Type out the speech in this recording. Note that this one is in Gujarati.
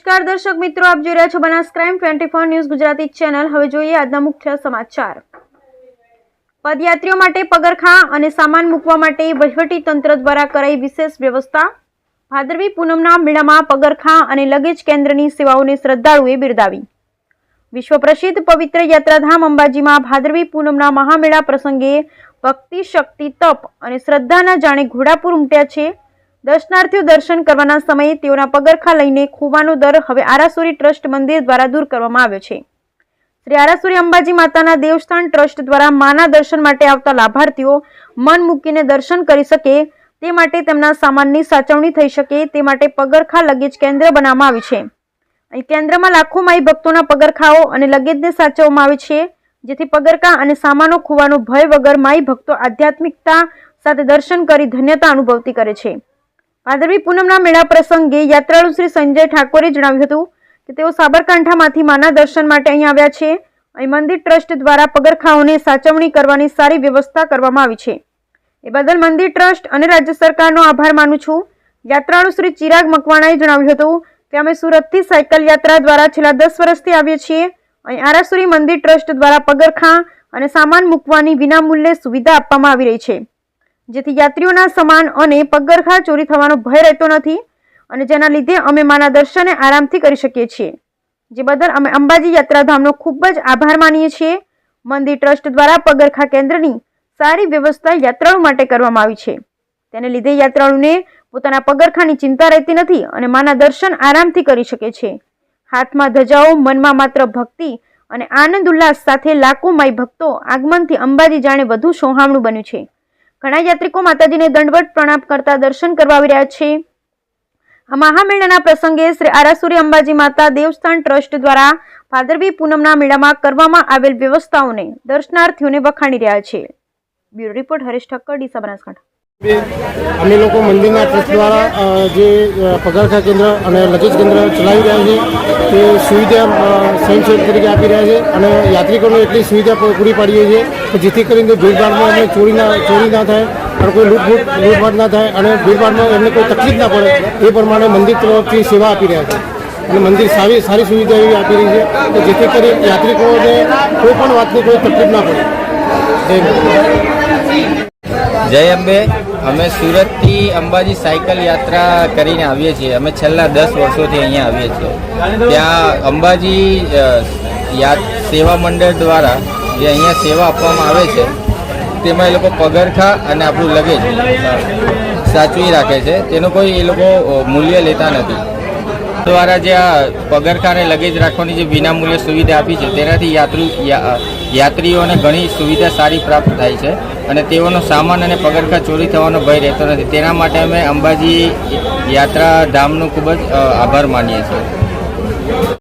નમસ્કાર દર્શક મિત્રો, આપ જોઈ રહ્યા છો Banas crime twenty four news Gujarati channel. હવે જોઈએ આજના મુખ્ય સમાચાર. પદયાત્રીઓ માટે પગરખાં અને સામાન મૂકવા માટે વહીવટી દ્વારા કરાઈ વિશેષ વ્યવસ્થા. ભાદરવી પૂનમના મેળામાં પગરખાં અને લગેજ કેન્દ્રની સેવાઓને શ્રદ્ધાળુએ બિરદાવી. વિશ્વ પ્રસિદ્ધ પવિત્ર યાત્રાધામ અંબાજીમાં ભાદરવી પૂનમના મહામેળા પ્રસંગે ભક્તિ શક્તિ તપ અને શ્રદ્ધાના જાણે ઘોડાપુર ઉમટ્યા છે. દર્શનાર્થીઓ દર્શન કરવાના સમયે તેઓના પગરખા લઈને ખોવાનો દર હવે આરાસુરી ટ્રસ્ટ મંદિર દ્વારા દૂર કરવામાં આવ્યો છે. શ્રી આરાસુરી અંબાજી માતાના દેવસ્થાન ટ્રસ્ટ દ્વારા માના દર્શન માટે આવતા લાભાર્થીઓ મન મૂકીને દર્શન કરી શકે તે માટે તેમના સામાનની સાચવણી થઈ શકે તે માટે પગરખા લગેજ કેન્દ્ર બનાવવામાં આવ્યું છે. અહીં કેન્દ્રમાં લાખો માઈ ભક્તોના પગરખાઓ અને લગેજને સાચવવામાં આવે છે, જેથી પગરખા અને સામાનો ખોવાનો ભય વગર માઈ ભક્તો આધ્યાત્મિકતા સાથે દર્શન કરી ધન્યતા અનુભવતી કરે છે. ભાદરવી પૂનમના મેળા પ્રસંગે યાત્રાળુ શ્રી સંજય ઠાકોરે જણાવ્યું હતું કે તેઓ સાબરકાંઠામાંથી માના દર્શન માટે અહીં આવ્યા છે. અહીં મંદિર ટ્રસ્ટ દ્વારા પગરખાઓને સાચવણી કરવાની સારી વ્યવસ્થા કરવામાં આવી છે. એ બદલ મંદિર ટ્રસ્ટ અને રાજ્ય સરકારનો આભાર માનું છું. યાત્રાળુ શ્રી ચિરાગ મકવાણાએ જણાવ્યું હતું કે અમે સુરતથી સાયકલ યાત્રા દ્વારા છેલ્લા દસ વર્ષથી આવીએ છીએ. અહીં આરાસુરી મંદિર ટ્રસ્ટ દ્વારા પગરખાં અને સામાન મૂકવાની વિનામૂલ્યે સુવિધા આપવામાં આવી રહી છે. જેથી યાત્રીઓના સામાન અને પગરખા ચોરી થવાનો ભય રહેતો નથી અને જેના લીધે અમે માના દર્શને આરામથી કરી શકીએ છીએ. જે બદલ અમે અંબાજી યાત્રાધામનો ખૂબ જ આભાર માનીએ છીએ. મંદિર ટ્રસ્ટ દ્વારા પગરખા કેન્દ્રની સારી વ્યવસ્થા યાત્રાળુ માટે કરવામાં આવી છે. તેને લીધે યાત્રાળુને પોતાના પગરખાની ચિંતા રહેતી નથી અને માના દર્શન આરામથી કરી શકે છે. હાથમાં ધજાઓ, મનમાં માત્ર ભક્તિ અને આનંદ ઉલ્લાસ સાથે લાખો માઈ ભક્તો આગમનથી અંબાજી જાણે વધુ સોહામણું બન્યું છે. ઘણા યાત્રિકો માતાજીને દંડવત પ્રણામ કરતા દર્શન કરવા આવી રહ્યા છે. આ મહામેળાના પ્રસંગે શ્રી આરાસુરી અંબાજી માતા દેવસ્થાન ટ્રસ્ટ દ્વારા ભાદરવી પૂનમના મેળામાં કરવામાં આવેલ વ્યવસ્થાઓને દર્શનાર્થીઓને વખાણી રહ્યા છે. Bureau report Haresh Thakkar Deesa Banaskantha. અમે લોકો મંદિરના ટ્રસ્ટ દ્વારા જે પગારખા કેન્દ્ર અને લગેજ કેન્દ્ર ચલાવી રહ્યા છે, તે સુવિધા સ્વયંસેવક તરીકે આપી રહ્યા છે અને યાત્રિકોને એટલી સુવિધા પૂરી પાડીએ છીએ કે જેથી કરીને ભીડભાડમાં એમને ચોરી ના ચોરી ના થાય અને કોઈ લૂંટફૂટ લૂંટભાટ ના થાય અને ભીડભાડમાં એમને કોઈ તકલીફ ના પડે એ પ્રમાણે મંદિર તરફથી સેવા આપી રહ્યા છે. અને મંદિર સારી સારી સુવિધા એવી આપી રહી છે કે જેથી કરી યાત્રિકોને કોઈ પણ વાતની કોઈ તકલીફ ના પડે. જય અંબે. અમે સુરતથી અંબાજી સાયકલ યાત્રા કરીને આવીએ છીએ. અમે છેલ્લા દસ વર્ષોથી અહીંયા આવીએ છીએ. ત્યાં અંબાજી સેવા મંડળ દ્વારા જે અહીંયા સેવા આપવામાં આવે છે, તેમાં એ લોકો પગરખા અને આપણું લગેજ સાચવી રાખે છે. તેનું કોઈ એ લોકો મૂલ્ય લેતા નથી. દ્વારા જે આ પગરખાને લગેજ રાખવાની જે વિનામૂલ્ય સુવિધા આપી છે, તેનાથી યાત્રુ યાત્રીઓને ઘણી સુવિધા સારી પ્રાપ્ત થાય છે અને તેઓનો સામાન અને પગરખા ચોરી થવાનો ભય રહેતો નથી. તેના માટે અમે અંબાજી યાત્રા ધામનો ખૂબ જ આભાર માનીએ છીએ.